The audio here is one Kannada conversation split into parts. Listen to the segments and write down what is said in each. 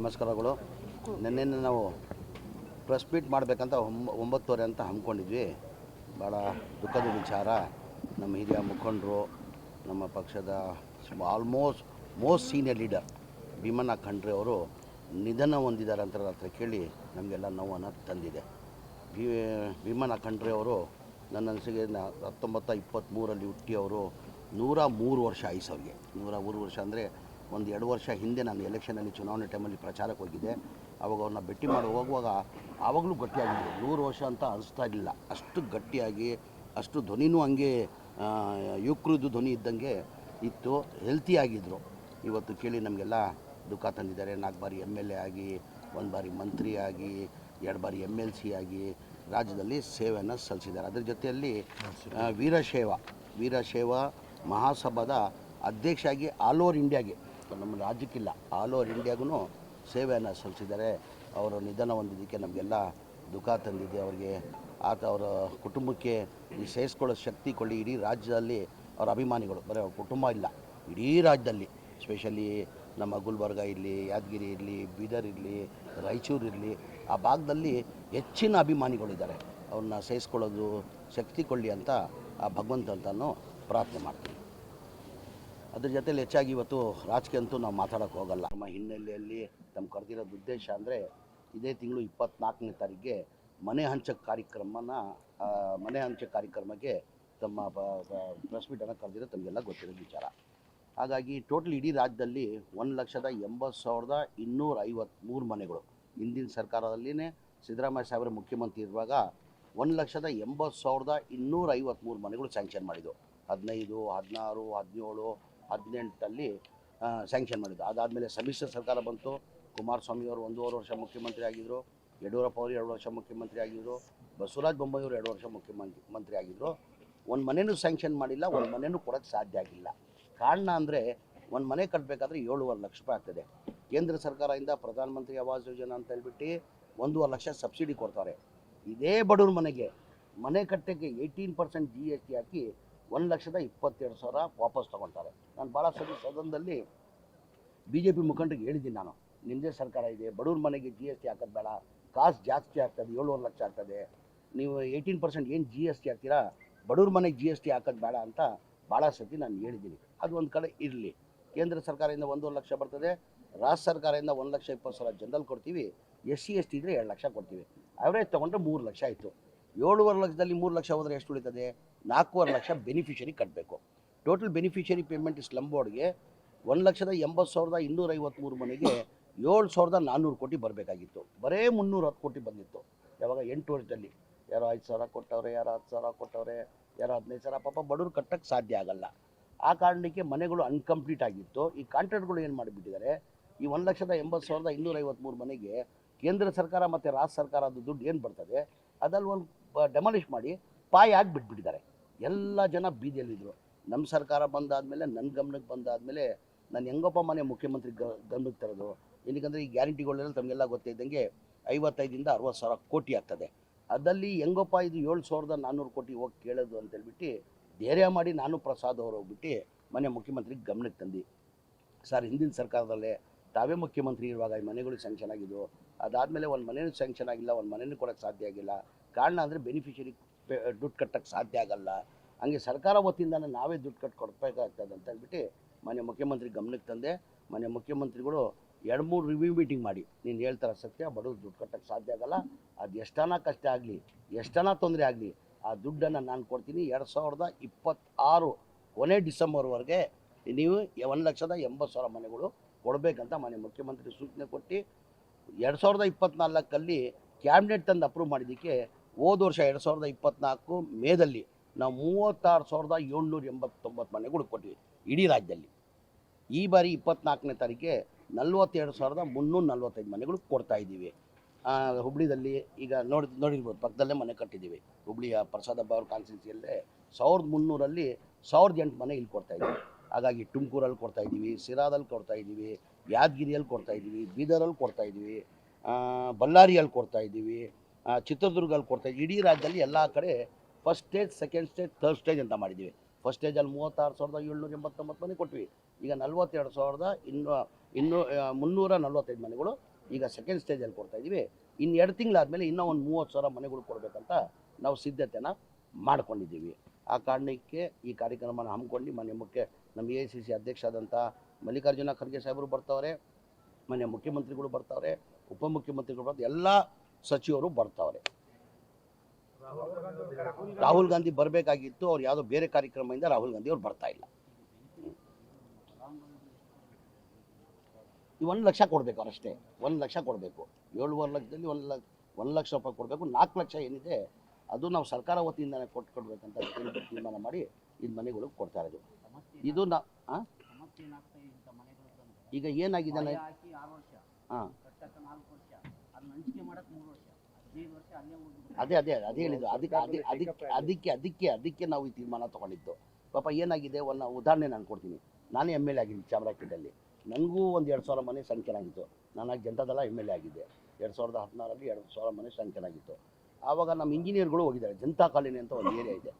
ನಮಸ್ಕಾರಗಳು. ನಿನ್ನೆ ನಾವು ಪ್ರೆಸ್ ಮೀಟ್ ಮಾಡಬೇಕಂತ ಒಂಬ, ಒಂಬತ್ತುವರೆ ಅಂತ ಹಮ್ಮಿಕೊಂಡಿದ್ವಿ. ಭಾಳ ದುಃಖದ ವಿಚಾರ. ನಮ್ಮ ಹಿರಿಯ ಮುಖಂಡರು, ನಮ್ಮ ಪಕ್ಷದ almost most senior leader Bhimanna Khandre ಅವರು ನಿಧನ ಹೊಂದಿದ್ದಾರೆ ಅಂತ ಹತ್ರ ಕೇಳಿ ನಮಗೆಲ್ಲ ನೋವನ್ನು ತಂದಿದೆ. ಭೀ, ಭೀಮಣ್ಣ ಖಂಡ್ರೆ ಅವರು ನನ್ನ ಅನಿಸಿಕೆ ಹತ್ತೊಂಬತ್ತ ಇಪ್ಪತ್ತ್ಮೂರಲ್ಲಿ ಹುಟ್ಟಿ ಅವರು ನೂರ ಮೂರು ವರ್ಷ ಆಯಿಸೋರಿಗೆ ನೂರ ಮೂರು ವರ್ಷ ಅಂದರೆ ಒಂದು ಎರಡು ವರ್ಷ ಹಿಂದೆ ನಾನು ಎಲೆಕ್ಷನಲ್ಲಿ ಚುನಾವಣೆ ಟೈಮಲ್ಲಿ ಪ್ರಚಾರಕ್ಕೆ ಹೋಗಿದ್ದೆ. ಅವಾಗ ಅವ್ರನ್ನ ಭೇಟಿ ಮಾಡಿ ಹೋಗುವಾಗ ಆವಾಗಲೂ ಗಟ್ಟಿಯಾಗಿದ್ದರು ನೂರು ವರ್ಷ ಅಂತ ಅನಿಸ್ತಾ ಇರಲಿಲ್ಲ. ಅಷ್ಟು ಗಟ್ಟಿಯಾಗಿ, ಅಷ್ಟು ಧ್ವನಿನೂ ಹಂಗೆ ಯುವಕರದ್ದು ಧ್ವನಿ ಇದ್ದಂಗೆ ಇತ್ತು. ಹೆಲ್ತಿಯಾಗಿದ್ದರು ಇವತ್ತು ಕೇಳಿ ನಮಗೆಲ್ಲ ದುಃಖ ತಂದಿದ್ದಾರೆ. ನಾಲ್ಕು ಬಾರಿ ಎಂ ಎಲ್ ಎ ಆಗಿ, ಒಂದು ಬಾರಿ ಮಂತ್ರಿ ಆಗಿ, ಎರಡು ಬಾರಿ ಎಂ ಎಲ್ ಸಿ ಆಗಿ ರಾಜ್ಯದಲ್ಲಿ ಸೇವೆಯನ್ನು ಸಲ್ಲಿಸಿದ್ದಾರೆ. ಅದ್ರ ಜೊತೆಯಲ್ಲಿ ವೀರಶೈವ ವೀರಶೈವ ಮಹಾಸಭಾದ ಅಧ್ಯಕ್ಷ ಆಗಿ ಆಲ್ ಓವರ್ ಇಂಡಿಯಾಗೆ ನಮ್ಮ ರಾಜ್ಯಕ್ಕಿಲ್ಲ. ಆಲ್ ಓವರ್ ಇಂಡಿಯಾಗೂ ಸೇವೆಯನ್ನು ಸಲ್ಲಿಸಿದ್ದಾರೆ. ಅವರು ನಿಧನ ಹೊಂದಿದ್ದಕ್ಕೆ ನಮಗೆಲ್ಲ ದುಃಖ ತಂದಿದೆ. ಅವರಿಗೆ ಆತ ಅವರ ಕುಟುಂಬಕ್ಕೆ ಈ ಸಹಿಸ್ಕೊಳ್ಳೋ ಶಕ್ತಿ ಕೊಳ್ಳಿ. ಇಡೀ ರಾಜ್ಯದಲ್ಲಿ ಅವರ ಅಭಿಮಾನಿಗಳು. ಬರೀ ಅವ್ರ ಕುಟುಂಬ ಇಲ್ಲ. ಇಡೀ ರಾಜ್ಯದಲ್ಲಿ. ಸ್ಪೆಷಲಿ ನಮ್ಮ ಗುಲ್ಬರ್ಗ ಇರಲಿ, ಯಾದಗಿರಿ ಇರಲಿ, ಬೀದರ್ ಇರಲಿ, ರಾಯಚೂರು ಇರಲಿ. ಆ ಭಾಗದಲ್ಲಿ ಹೆಚ್ಚಿನ ಅಭಿಮಾನಿಗಳಿದ್ದಾರೆ ಅವ್ರನ್ನ ಸಹಿಸ್ಕೊಳ್ಳೋದು ಶಕ್ತಿ ಕೊಳ್ಳಿ ಅಂತ ಆ ಭಗವಂತ ಅಂತಾನು ಪ್ರಾರ್ಥನೆ ಮಾಡ್ತೀನಿ. ಅದ್ರ ಜೊತೆಲಿ ಹೆಚ್ಚಾಗಿ ಇವತ್ತು ರಾಜಕೀಯ ಅಂತೂ ನಾವು ಮಾತಾಡೋಕೆ ಹೋಗಲ್ಲ. ನಮ್ಮ ಹಿನ್ನೆಲೆಯಲ್ಲಿ ತಮ್ಮ ಕರೆದಿರೋದು ಉದ್ದೇಶ ಅಂದರೆ ಇದೇ ತಿಂಗಳು ಇಪ್ಪತ್ನಾಲ್ಕನೇ ತಾರೀಕಿಗೆ ಮನೆ ಹಂಚ ಕಾರ್ಯಕ್ರಮನ ಮನೆ ಹಂಚ ಕಾರ್ಯಕ್ರಮಕ್ಕೆ ತಮ್ಮ ಪ್ರೆಸ್ ಮೀಟನ್ನು ಕರೆದಿರೋ ತಮಗೆಲ್ಲ ಗೊತ್ತಿರೋ ವಿಚಾರ. ಹಾಗಾಗಿ ಟೋಟಲ್ ಇಡೀ ರಾಜ್ಯದಲ್ಲಿ ಒಂದು ಲಕ್ಷದ ಎಂಬತ್ತು ಸಾವಿರದ ಇನ್ನೂರ ಐವತ್ತ್ಮೂರು ಮನೆಗಳು. ಹಿಂದಿನ ಸರ್ಕಾರದಲ್ಲಿನೇ ಸಿದ್ದರಾಮಯ್ಯ ಸಾಹೇಬರು ಮುಖ್ಯಮಂತ್ರಿ ಇರುವಾಗ ಒಂದು ಲಕ್ಷದ ಎಂಬತ್ತು ಸಾವಿರದ ಇನ್ನೂರ ಐವತ್ತ್ಮೂರು ಮನೆಗಳು ಸ್ಯಾಂಕ್ಷನ್ ಮಾಡಿದ್ದು. ಹದಿನೈದು, ಹದಿನಾರು, ಹದಿನೇಳು ಹದಿನೆಂಟಲ್ಲಿ ಸ್ಯಾಂಕ್ಷನ್ ಮಾಡಿದ್ದು. ಅದಾದಮೇಲೆ ಸಮ್ಮಿಶ್ರ ಸರ್ಕಾರ ಬಂತು. ಕುಮಾರಸ್ವಾಮಿ ಅವರು ಒಂದೂವರೆ ವರ್ಷ ಮುಖ್ಯಮಂತ್ರಿ ಆಗಿದ್ದರು ಯಡಿಯೂರಪ್ಪ ಅವರು ಎರಡು ವರ್ಷ ಮುಖ್ಯಮಂತ್ರಿ ಆಗಿದ್ದರು ಬಸವರಾಜ ಬೊಮ್ಮಾಯಿ ಅವರು ಎರಡು ವರ್ಷ ಮುಖ್ಯಮಂತ್ರಿ, ಮಂತ್ರಿ ಆಗಿದ್ದರು ಒಂದು ಮನೆಯೂ ಸ್ಯಾಂಕ್ಷನ್ ಮಾಡಿಲ್ಲ, ಒಂದು ಮನೆಯೂ ಕೊಡೋಕ್ಕೆ ಸಾಧ್ಯ ಆಗಿಲ್ಲ. ಕಾರಣ ಅಂದರೆ, ಒಂದು ಮನೆ ಕಟ್ಟಬೇಕಾದ್ರೆ ಏಳುವರೆ ಲಕ್ಷ ರೂಪಾಯಿ ಆಗ್ತದೆ. ಕೇಂದ್ರ ಸರ್ಕಾರದಿಂದ ಪ್ರಧಾನಮಂತ್ರಿ ಆವಾಸ್ ಯೋಜನಾ ಅಂತ ಹೇಳ್ಬಿಟ್ಟು ಒಂದೂವರೆ ಲಕ್ಷ ಸಬ್ಸಿಡಿ ಕೊಡ್ತಾರೆ. ಇದೇ ಬಡವ್ರ ಮನೆಗೆ ಮನೆ ಕಟ್ಟಕ್ಕೆ eighteen percent G S T ಹಾಕಿ ಒಂದು ಲಕ್ಷದ ಇಪ್ಪತ್ತೆರಡು ಸಾವಿರ ವಾಪಸ್ ತೊಗೊಳ್ತಾರೆ ನಾನು ಭಾಳ ಸರಿ ಸದನದಲ್ಲಿ ಬಿ ಜೆ ಪಿ ಮುಖಂಡರಿಗೆ ಹೇಳಿದ್ದೀನಿ ನಾನು ನಿಮ್ಮದೇ ಸರ್ಕಾರ ಇದೆ, ಬಡವ್ರ ಮನೆಗೆ ಜಿ ಎಸ್ ಟಿ ಹಾಕೋದು ಬೇಡ, ಕಾಸು ಜಾಸ್ತಿ ಆಗ್ತದೆ ಏಳುವರೆ ಲಕ್ಷ ಆಗ್ತದೆ, ನೀವು ಏಯ್ಟೀನ್ ಪರ್ಸೆಂಟ್ ಏನು ಜಿ ಎಸ್ ಟಿ ಹಾಕ್ತೀರಾ, ಬಡವ್ರ ಮನೆಗೆ ಜಿ ಎಸ್ ಟಿ ಹಾಕೋದು ಬೇಡ ಅಂತ ಭಾಳ ಸತಿ ನಾನು ಹೇಳಿದ್ದೀನಿ. ಅದು ಒಂದು ಕಡೆ ಇರಲಿ. ಕೇಂದ್ರ ಸರ್ಕಾರದಿಂದ ಒಂದೂವರೆ ಲಕ್ಷ ಬರ್ತದೆ, ರಾಜ್ಯ ಸರ್ಕಾರದಿಂದ ಒಂದು ಲಕ್ಷ ಇಪ್ಪತ್ತು ಸಾವಿರ ಜನರಲ್ ಕೊಡ್ತೀವಿ, ಎಸ್ ಸಿ, ಎಸ್ ಟಿ ಇದ್ದರೆ ಎರಡು ಲಕ್ಷ ಕೊಡ್ತೀವಿ. ಅವರೇಜ್ ತೊಗೊಂಡ್ರೆ ಮೂರು ಲಕ್ಷ ಆಯಿತು. ಏಳುವರೆ ಲಕ್ಷದಲ್ಲಿ ಮೂರು ಲಕ್ಷ ಹೋದರೆ ಎಷ್ಟು ಉಳಿತದೆ? ನಾಲ್ಕೂವರೆ ಲಕ್ಷ ಬೆನಿಫಿಷರಿ ಕಟ್ಟಬೇಕು ಟೋಟಲ್ ಬೆನಿಫಿಷರಿ ಪೇಮೆಂಟ್ ಸ್ಲಮ್ ಬೋರ್ಡ್ಗೆ ಒಂದು ಲಕ್ಷದ ಎಂಬತ್ತು ಸಾವಿರದ ಇನ್ನೂರ ಐವತ್ತ್ಮೂರು ಮನೆಗೆ ಏಳು ಸಾವಿರದ ನಾನ್ನೂರು ಕೋಟಿ ಬರಬೇಕಾಗಿತ್ತು. ಬರೇ ಮುನ್ನೂರ ಹತ್ತು ಕೋಟಿ ಬಂದಿತ್ತು. ಯಾವಾಗ ಎಂಟು ವರ್ಷದಲ್ಲಿ. ಯಾರೋ ಐದು ಸಾವಿರ ಕೊಟ್ಟವ್ರೆ, ಯಾರೋ ಹತ್ತು ಸಾವಿರ ಕೊಟ್ಟವ್ರೆ, ಯಾರೋ ಹದಿನೈದು ಸಾವಿರ, ಪಾಪ ಬಡವ್ರು ಕಟ್ಟಕ್ಕೆ ಸಾಧ್ಯ ಆಗಲ್ಲ. ಆ ಕಾರಣಕ್ಕೆ ಮನೆಗಳು ಅನ್ಕಂಪ್ಲೀಟ್ ಆಗಿತ್ತು. ಈ ಕಾಂಟ್ರಾಕ್ಟ್ಗಳು ಏನು ಮಾಡಿಬಿಟ್ಟಿದ್ದಾರೆ? ಈ ಒಂದು ಲಕ್ಷದ ಎಂಬತ್ತು ಸಾವಿರದ ಇನ್ನೂರ ಐವತ್ತ್ಮೂರು ಮನೆಗೆ ಕೇಂದ್ರ ಸರ್ಕಾರ ಮತ್ತು ರಾಜ್ಯ ಸರ್ಕಾರದ ದುಡ್ಡು ಏನು ಬರ್ತದೆ? ಅದಲ್ಲಿ ಒಂದು ಡೆಮಾಲಿಷ್ ಮಾಡಿ ಪಾಯ ಆಗಿ ಬಿಟ್ಬಿಟ್ಟಿದ್ದಾರೆ. ಎಲ್ಲ ಜನ ಬೀದಿಯಲ್ಲಿದ್ದರು ನಮ್ಮ ಸರ್ಕಾರ ಬಂದಾದಮೇಲೆ ನನ್ನ ಗಮನಕ್ಕೆ ಬಂದಾದಮೇಲೆ ನಾನು ಹೆಂಗಪ್ಪ ಮನೆ ಮುಖ್ಯಮಂತ್ರಿ ಗ ಗಮನಕ್ಕೆ ತರೋದು? ಏನಕ್ಕಂದರೆ ಈ ಗ್ಯಾರಂಟಿಗಳೆಲ್ಲ ತಮಗೆಲ್ಲ ಗೊತ್ತಿದ್ದಂಗೆ ಐವತ್ತೈದಿಂದ ಅರವತ್ತು ಸಾವಿರ ಕೋಟಿ ಆಗ್ತದೆ. ಅದರಲ್ಲಿ ಹೆಂಗಪ್ಪ ಇದು ಏಳು ಸಾವಿರದ ನಾನ್ನೂರು ಕೋಟಿ ಹೋಗಿ ಕೇಳೋದು ಅಂತೇಳ್ಬಿಟ್ಟು ಧೈರ್ಯ ಮಾಡಿ ನಾನು ಪ್ರಸಾದ್ ಅವರು ಹೋಗ್ಬಿಟ್ಟು ಮನೆ ಮುಖ್ಯಮಂತ್ರಿಗೆ ಗಮನಕ್ಕೆ ತಂದು. ಸರ್, ಹಿಂದಿನ ಸರ್ಕಾರದಲ್ಲೇ ತಾವೇ ಮುಖ್ಯಮಂತ್ರಿ ಇರುವಾಗ ಈ ಮನೆಗಳು ಸ್ಯಾಂಕ್ಷನ್ ಆಗಿದ್ದು ಅದಾದಮೇಲೆ ಒಂದು ಮನೇನೂ ಸ್ಯಾಂಕ್ಷನ್ ಆಗಿಲ್ಲ, ಒಂದು ಮನೇನೂ ಕೊಡೋಕ್ಕೆ ಸಾಧ್ಯ ಆಗಿಲ್ಲ. ಕಾರಣ ಅಂದರೆ ಬೆನಿಫಿಷರಿ ದುಡ್ಡು ಕಟ್ಟಕ್ಕೆ ಸಾಧ್ಯ ಆಗಲ್ಲ. ಹಂಗೆ ಸರ್ಕಾರ ವತಿಯಿಂದನೇ ನಾವೇ ದುಡ್ಡು ಕಟ್ಟಿ ಕೊಡಬೇಕಾಗ್ತದೆ ಅಂತ ಹೇಳ್ಬಿಟ್ಟು ಮನೆ ಮುಖ್ಯಮಂತ್ರಿ ಗಮನಕ್ಕೆ ತಂದೆ ಮನೆ ಮುಖ್ಯಮಂತ್ರಿಗಳು ಎರಡು ಮೂರು ರಿವ್ಯೂ ಮೀಟಿಂಗ್ ಮಾಡಿ. ನೀನು ಹೇಳ್ತಾರ ಸತ್ಯ, ಬಡವ್ರು ದುಡ್ಡು ಕಟ್ಟಕ್ಕೆ ಸಾಧ್ಯ ಆಗಲ್ಲ. ಅದು ಎಷ್ಟನ ಕಷ್ಟ ಆಗಲಿ, ಎಷ್ಟನ ತೊಂದರೆ ಆಗಲಿ, ಆ ದುಡ್ಡನ್ನು ನಾನು ಕೊಡ್ತೀನಿ ಎರಡು ಸಾವಿರದ ಇಪ್ಪತ್ತಾರು ಕೊನೆ ಡಿಸೆಂಬರ್ವರೆಗೆ ನೀವು ಒಂದು ಲಕ್ಷದ ಎಂಬತ್ತು ಸಾವಿರ ಮನೆಗಳು ಕೊಡಬೇಕಂತ ಮನೆ ಮುಖ್ಯಮಂತ್ರಿ ಸೂಚನೆ ಕೊಟ್ಟು ಎರಡು ಸಾವಿರದ ಇಪ್ಪತ್ನಾಲ್ಕಲ್ಲಿ ಕ್ಯಾಬಿನೆಟ್ ತಂದು ಅಪ್ರೂವ್ ಮಾಡಿದ್ದಕ್ಕೆ ಹೋದ ವರ್ಷ ಎರಡು ಸಾವಿರದ ಇಪ್ಪತ್ನಾಲ್ಕು ಮೇದಲ್ಲಿ ನಾವು ಮೂವತ್ತಾರು ಸಾವಿರದ ಏಳ್ನೂರ ಎಂಬತ್ತೊಂಬತ್ತು ಮನೆಗಳು ಕೊಟ್ಟಿವಿ ಇಡೀ ರಾಜ್ಯದಲ್ಲಿ. ಈ ಬಾರಿ ಇಪ್ಪತ್ನಾಲ್ಕನೇ ತಾರೀಕೆ ನಲ್ವತ್ತೆರಡು ಸಾವಿರದ ಮುನ್ನೂರ ನಲ್ವತ್ತೈದು ಮನೆಗಳು ಕೊಡ್ತಾ ಇದ್ದೀವಿ. ಹುಬ್ಳಿದಲ್ಲಿ ಈಗ ನೋಡಿ, ನೋಡಿರ್ಬೋದು, ಪಕ್ಕದಲ್ಲೇ ಮನೆ ಕಟ್ಟಿದ್ದೀವಿ. ಹುಬ್ಳಿಯ ಪ್ರಸಾದ ಅವ್ರ ಕಾನ್ಸ್ಟಿಟ್ಯೂನ್ಸಿಯಲ್ಲೇ ಸಾವಿರದ ಮುನ್ನೂರಲ್ಲಿ ಸಾವಿರದ ಎಂಟು ಮನೆ ಇಲ್ಲಿ ಕೊಡ್ತಾ ಇದ್ದೀವಿ. ಹಾಗಾಗಿ ತುಮಕೂರಲ್ಲಿ ಕೊಡ್ತಾ ಇದ್ದೀವಿ, ಸಿರಾದಲ್ಲಿ ಕೊಡ್ತಾ ಇದ್ದೀವಿ, ಯಾದಗಿರಿಯಲ್ಲಿ ಕೊಡ್ತಾ ಇದ್ದೀವಿ, ಬೀದರಲ್ಲಿ ಕೊಡ್ತಾ ಇದ್ದೀವಿ ಬಳ್ಳಾರಿಯಲ್ಲಿ ಕೊಡ್ತಾ ಇದ್ದೀವಿ ಆ, ಚಿತ್ರದುರ್ಗದಲ್ಲಿ ಕೊಡ್ತಾ ಇಡೀ ರಾಜ್ಯದಲ್ಲಿ ಎಲ್ಲ ಕಡೆ first stage second stage third stage ಅಂತ ಮಾಡಿದ್ದೀವಿ. ಫಸ್ಟ್ ಸ್ಟೇಜಲ್ಲಿ ಮೂವತ್ತಾರು ಸಾವಿರದ ಏಳ್ನೂರ ಎಂಬತ್ತೊಂಬತ್ತು ಮನೆ ಕೊಟ್ವಿ. ಈಗ ನಲ್ವತ್ತೆರಡು ಸಾವಿರದ ಇನ್ನೂ ಇನ್ನೂ ಮುನ್ನೂರ ನಲ್ವತ್ತೈದು ಮನೆಗಳು ಈಗ ಸೆಕೆಂಡ್ ಸ್ಟೇಜಲ್ಲಿ ಕೊಡ್ತಾ ಇದ್ದೀವಿ. ಇನ್ನು ಎರಡು ತಿಂಗಳಾದಮೇಲೆ ಇನ್ನೂ ಒಂದು ಮೂವತ್ತು ಸಾವಿರ ಮನೆಗಳು ಕೊಡಬೇಕಂತ ನಾವು ಸಿದ್ಧತೆನ ಮಾಡ್ಕೊಂಡಿದ್ದೀವಿ. ಆ ಕಾರಣಕ್ಕೆ ಈ ಕಾರ್ಯಕ್ರಮನ ಹಮ್ಮಿಕೊಂಡು ಮನೆ ಮುಖ್ಯ ನಮ್ಮ ಎ ಸಿ ಸಿ ಅಧ್ಯಕ್ಷ ಆದಂಥ ಮಲ್ಲಿಕಾರ್ಜುನ ಖರ್ಗೆ ಸಾಹೇಬರು ಬರ್ತಾವ್ರೆ ಮನೆ ಮುಖ್ಯಮಂತ್ರಿಗಳು ಬರ್ತಾವ್ರೆ ಉಪಮುಖ್ಯಮಂತ್ರಿಗಳು ಬರ್ತಾರೆ ಎಲ್ಲ ಸಚಿವರು ಬರ್ತಾವ್ರೆ. ರಾಹುಲ್ ಗಾಂಧಿ ಬರಬೇಕಾಗಿತ್ತು ಅವ್ರು ಯಾವುದೋ ಬೇರೆ ಕಾರ್ಯಕ್ರಮದಿಂದ ರಾಹುಲ್ ಗಾಂಧಿ ಅವ್ರು ಬರ್ತಾ ಇಲ್ಲ. ಈ ಒಂದು ಲಕ್ಷ ಕೊಡಬೇಕು ಅವರಷ್ಟೇ ಒಂದು ಲಕ್ಷ ಕೊಡಬೇಕು. ಏಳುವರೆ ಲಕ್ಷದಲ್ಲಿ ಒಂದು ಲಕ್ಷ ಒಂದು ಲಕ್ಷ ರೂಪಾಯಿ ಕೊಡಬೇಕು ನಾಲ್ಕು ಲಕ್ಷ ಏನಿದೆ ಅದು ನಾವು ಸರ್ಕಾರ ವತಿಯಿಂದನೇ ಕೊಟ್ಟು ಕೊಡ್ಬೇಕಂತ ತೀರ್ಮಾನ ಮಾಡಿ ಇದು ಮನೆಗಳಿಗೆ ಕೊಡ್ತಾ ಇರೋದು. ಇದು ನಾ? ಈಗ ಏನಾಗಿದೆ ಹಾಂ ಕಟ್ಟಕ್ಕ ನಾಲ್ಕು ವರ್ಷ ಅದನ್ನ ಹಂಚಿಕೆ ಮಾಡಕ್ ಮೂರು ವರ್ಷ ಹದಿನೈದು ವರ್ಷ ಅಲ್ಲೇ ಉಳ್ದು ಅದೇ ಅದೇ ಅದೇ ಹೇಳಿದ್ದು. ಅದಕ್ಕೆ ಅದಕ್ಕೆ ಅದಕ್ಕೆ ಅದಕ್ಕೆ ಅದಕ್ಕೆ ಅದಕ್ಕೆ ನಾವು ಈ ತೀರ್ಮಾನ ತೊಗೊಂಡಿದ್ದು. ಪಾಪ ಏನಾಗಿದೆ? ಒಂದು ಉದಾಹರಣೆ ನಾನು ಕೊಡ್ತೀನಿ. ನಾನೇ ಎಂ ಎಲ್ ಎ ಆಗಿದ್ದೀನಿ ಚಾಮರಾಜಪೇಟೆಯಲ್ಲಿ ನನಗೂ ಒಂದು ಎರಡು ಸಾವಿರ ಮನೆ ಸಂಖ್ಯೆ ಆಗಿತ್ತು. ಜನತಾದಲ್ಲ ಜನತಾದಳ ಎಂ ಎಲ್ ಎ ಆಗಿದ್ದೆ ಎರಡು ಸಾವಿರದ ಹದಿನಾರಲ್ಲಿ ಎರಡು ಸಾವಿರ ಮನೆ ಸಂಖ್ಯೆ ಆಗಿತ್ತು. ಆವಾಗ ನಮ್ಮ ಇಂಜಿನಿಯರ್ಗಳು ಹೋಗಿದ್ದಾರೆ. ಜನತಾ ಕಾಲೋನಿ ಅಂತ ಒಂದು ಏರಿಯಾ ಇದೆ.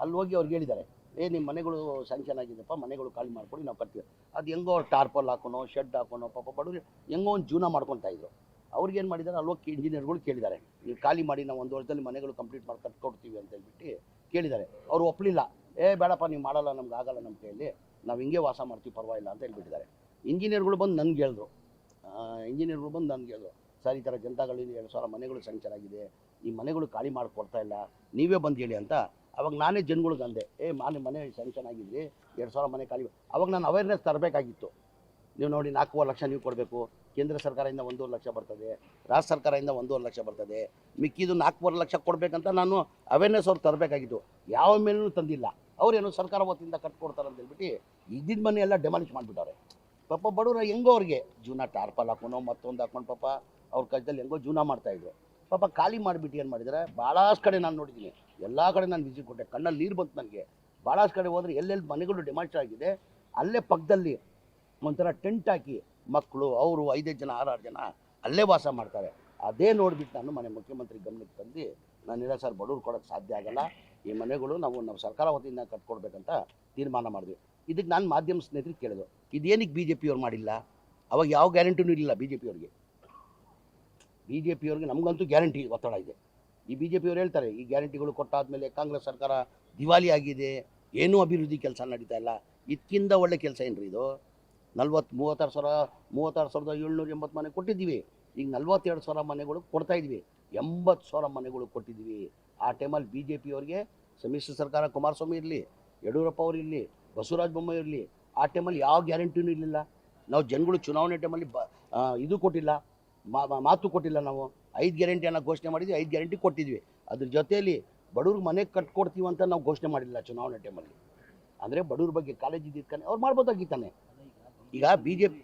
ಅಲ್ಲಿ ಹೋಗಿ ಅವ್ರಿಗೆ ಹೇಳಿದ್ದಾರೆ ಏ ನಿಮ್ಮ ಮನೆಗಳು ಸ್ಯಾಂಕ್ಷನ್ ಆಗಿದೆಪ್ಪ ಮನೆಗಳು ಖಾಲಿ ಮಾಡ್ಕೊಡಿ ನಾವು ಕಟ್ತೀವಿ. ಅದು ಹೆಂಗೋ ಟಾರ್ಪಲ್ ಹಾಕೋನೋ ಶೆಡ್ ಹಾಕೋನೋ ಪಾಪ ಬಡವ್ರು ಹೆಂಗೋ ಒಂದು ಜೀವನ ಮಾಡ್ಕೊತಾ ಇದ್ರು. ಅವ್ರಿಗೆ ಏನು ಮಾಡಿದ್ದಾರೆ? ಅಲ್ಲಿ ಹೋಗಿ ಇಂಜಿನಿಯರ್ಗಳು ಕೇಳಿದ್ದಾರೆ. ನೀವು ಖಾಲಿ ಮಾಡಿ ನಾವು ಒಂದು ವರ್ಷದಲ್ಲಿ ಮನೆಗಳು ಕಂಪ್ಲೀಟ್ ಮಾಡಿ ಕಟ್ಕೊಡ್ತೀವಿ ಅಂತ ಹೇಳ್ಬಿಟ್ಟು ಕೇಳಿದ್ದಾರೆ. ಅವ್ರು ಒಪ್ಪಲಿಲ್ಲ ಏ, ಬೇಡಪ್ಪ, ನೀವು ಮಾಡಲ್ಲ, ನಮ್ಗೆ ಆಗಲ್ಲ ನಮ್ಮ ಕೈಯಲ್ಲಿ. ನಾವು ಹಿಂಗೆ ವಾಸ ಮಾಡ್ತೀವಿ, ಪರವಾಗಿಲ್ಲ ಅಂತ ಹೇಳ್ಬಿಟ್ಟಿದ್ದಾರೆ. ಇಂಜಿನಿಯರ್ಗಳು ಬಂದು ನನ್ಗೆ ಹೇಳಿದ್ರು. ಇಂಜಿನಿಯರ್ಗಳು ಬಂದು ನನ್ಗೆ ಹೇಳಿದ್ರು. ಸರ್, ಈ ಥರ ಜನತಾಗಳಲ್ಲಿ ಎರಡು ಸಾವಿರ ಮನೆಗಳು ಸ್ಯಾಂಕ್ಷನ್ ಆಗಿದೆ. ಈ ಮನೆಗಳು ಖಾಲಿ ಮಾಡಿಕೊಡ್ತಾ ಇಲ್ಲ. ನೀವೇ ಬಂದು ಹೇಳಿ ಅಂತ ಅವಾಗ ನಾನೇ ಜನಗಳಿಗೆ ಅಂದೆ. ಏ ಮಾನೆ ಮನೆ ಸ್ಯಾಂಕ್ಷನ್ ಆಗಿದ್ವಿ ಎರಡು ಸಾವಿರ ಮನೆ ಖಾಲಿ ಅವಾಗ ನಾನು ಅವೇರ್ನೆಸ್ ತರಬೇಕಾಗಿತ್ತು. ನೀವು ನೋಡಿ ನಾಲ್ಕೂವರೆ ಲಕ್ಷ ನೀವು ಕೊಡಬೇಕು. ಕೇಂದ್ರ ಸರ್ಕಾರದಿಂದ ಒಂದೂವರೆ ಲಕ್ಷ ಬರ್ತದೆ, ರಾಜ್ಯ ಸರ್ಕಾರದಿಂದ ಒಂದೂವರೆ ಲಕ್ಷ ಬರ್ತದೆ ಮಿಕ್ಕಿದು ನಾಲ್ಕೂವರೆ ಲಕ್ಷ ಕೊಡಬೇಕಂತ ನಾನು ಅವೇರ್ನೆಸ್ ಅವ್ರು ತರಬೇಕಾಗಿತ್ತು. ಯಾವ ಮೇಲೂ ತಂದಿಲ್ಲ. ಅವ್ರೇನು ಸರ್ಕಾರ ವತಿಯಿಂದ ಕಟ್ಕೊಡ್ತಾರೆ ಅಂತ ಹೇಳ್ಬಿಟ್ಟು ಇದ್ದಿದ್ದ ಮನೆ ಎಲ್ಲ ಡೆಮಾಲಿಷ್ ಮಾಡಿಬಿಟ್ಟವ್ರೆ. ಪಾಪ ಬಡವ್ರು ಹೆಂಗೋ ಅವ್ರಿಗೆ ಜೀವನ ಟಾರ್ಪಲ್ ಹಾಕೊಂಡು ಮತ್ತೊಂದು ಹಾಕೊಂಡು ಪಾಪ ಅವ್ರ ಕೈದಲ್ಲಿ ಹೆಂಗೋ ಜೀವನ ಮಾಡ್ತಾಯಿದ್ರು ಪಾಪ ಖಾಲಿ ಮಾಡಿಬಿಟ್ಟು ಏನು ಮಾಡಿದರೆ? ಭಾಳಷ್ಟು ಕಡೆ ನಾನು ನೋಡಿದ್ದೀನಿ. ಎಲ್ಲ ಕಡೆ ನಾನು ವಿಸಿಟ್ ಕೊಟ್ಟೆ. ಕಣ್ಣಲ್ಲಿ ನೀರು ಬಂತು ನನಗೆ. ಭಾಳಷ್ಟು ಕಡೆ ಹೋದರೆ ಎಲ್ಲೆಲ್ಲಿ ಮನೆಗಳು ಡೆಮಾಲಿಷ್ ಆಗಿದೆ, ಅಲ್ಲೇ ಪಕ್ಕದಲ್ಲಿ ಒಂಥರ ಟೆಂಟ್ ಹಾಕಿ ಮಕ್ಕಳು, ಅವರು ಐದೈದು ಜನ ಆರಾರು ಜನ ಅಲ್ಲೇ ವಾಸ ಮಾಡ್ತಾರೆ. ಅದೇ ನೋಡಿಬಿಟ್ಟು ನಾನು ಮನೆ ಮುಖ್ಯಮಂತ್ರಿ ಗಮನಕ್ಕೆ ತಂದು, ನಾನು ಇಲ್ಲ ಸರ್, ಬಡವ್ರು ಕೊಡೋಕ್ಕೆ ಸಾಧ್ಯ ಆಗಲ್ಲ. ಈ ಮನೆಗಳು ನಾವು ನಮ್ಮ ಸರ್ಕಾರ ವತಿಯಿಂದ ಕಟ್ಕೊಡ್ಬೇಕಂತ ತೀರ್ಮಾನ ಮಾಡಿದ್ವಿ. ಇದಕ್ಕೆ ನಾನು ಮಾಧ್ಯಮ ಸ್ನೇಹಿತರಿಗೆ ಕೇಳಿದ್ರು, ಇದೇನಕ್ಕೆ ಬಿ ಜೆ ಪಿಯವ್ರು ಮಾಡಿಲ್ಲ? ಅವಾಗ ಯಾವ ಗ್ಯಾರಂಟಿನೂ ಇಲ್ಲ ಬಿ ಜೆ ಪಿಯವ್ರಿಗೆ ಬಿ ಜೆ ಪಿಯವ್ರಿಗೆ ನಮಗಂತೂ ಗ್ಯಾರಂಟಿ ಒತ್ತಡ ಇದೆ. ಈ ಬಿ ಜೆ ಪಿಯವ್ರು ಹೇಳ್ತಾರೆ, ಈ ಗ್ಯಾರಂಟಿಗಳು ಕೊಟ್ಟಾದ್ಮೇಲೆ ಕಾಂಗ್ರೆಸ್ ಸರ್ಕಾರ ದಿವಾಲಿ ಆಗಿದೆ ಏನೂ ಅಭಿವೃದ್ಧಿ ಕೆಲಸ ನಡೀತಾ ಇಲ್ಲ. ಇದಕ್ಕಿಂತ ಒಳ್ಳೆ ಕೆಲಸ ಏನ್ರಿ ಇದು? ನಲ್ವತ್ತು, ಮೂವತ್ತಾರು ಸಾವಿರ, ಮೂವತ್ತಾರು ಸಾವಿರದ ಏಳ್ನೂರ ಎಂಬತ್ತು ಮನೆ ಕೊಟ್ಟಿದ್ದೀವಿ. ಈಗ ನಲ್ವತ್ತೆರಡು ಸಾವಿರ ಮನೆಗಳು ಕೊಡ್ತಾ ಇದ್ವಿ ಎಂಬತ್ತು ಸಾವಿರ ಮನೆಗಳು ಕೊಟ್ಟಿದ್ದೀವಿ. ಆ ಟೈಮಲ್ಲಿ ಬಿ ಜೆ ಪಿಯವ್ರಿಗೆ ಸಮ್ಮಿಶ್ರ ಸರ್ಕಾರ ಕುಮಾರಸ್ವಾಮಿ ಇರಲಿ, ಯಡಿಯೂರಪ್ಪ ಅವರು ಇರಲಿ, ಬಸವರಾಜ ಬೊಮ್ಮಾಯಿ ಇರಲಿ, ಆ ಟೈಮಲ್ಲಿ ಯಾವ ಗ್ಯಾರಂಟಿನೂ ಇರಲಿಲ್ಲ. ನಾವು ಜನಗಳು ಚುನಾವಣೆ ಟೈಮಲ್ಲಿ ಬ ಇದು ಕೊಟ್ಟಿಲ್ಲ. ಮಾತು ಕೊಟ್ಟಿಲ್ಲ ನಾವು. ಐದು ಗ್ಯಾರಂಟಿಯನ್ನು ಘೋಷಣೆ ಮಾಡಿದ್ವಿ, ಐದು ಗ್ಯಾರಂಟಿ ಕೊಟ್ಟಿದ್ವಿ. ಅದ್ರ ಜೊತೆಯಲ್ಲಿ ಬಡವ್ರಿಗೆ ಮನೆ ಕಟ್ಕೊಡ್ತೀವಿ ಅಂತ ನಾವು ಘೋಷಣೆ ಮಾಡಿಲ್ಲ ಚುನಾವಣೆ ಟೈಮಲ್ಲಿ. ಅಂದರೆ ಬಡವ್ರ ಬಗ್ಗೆ ಕಾಲೇಜ್ ಇದ್ದಿದ್ದಾನೆ ಅವ್ರು ಮಾಡ್ಬೋದಾಗಿತ್ತಾನೆ. ಈಗ ಬಿಜೆಪಿ.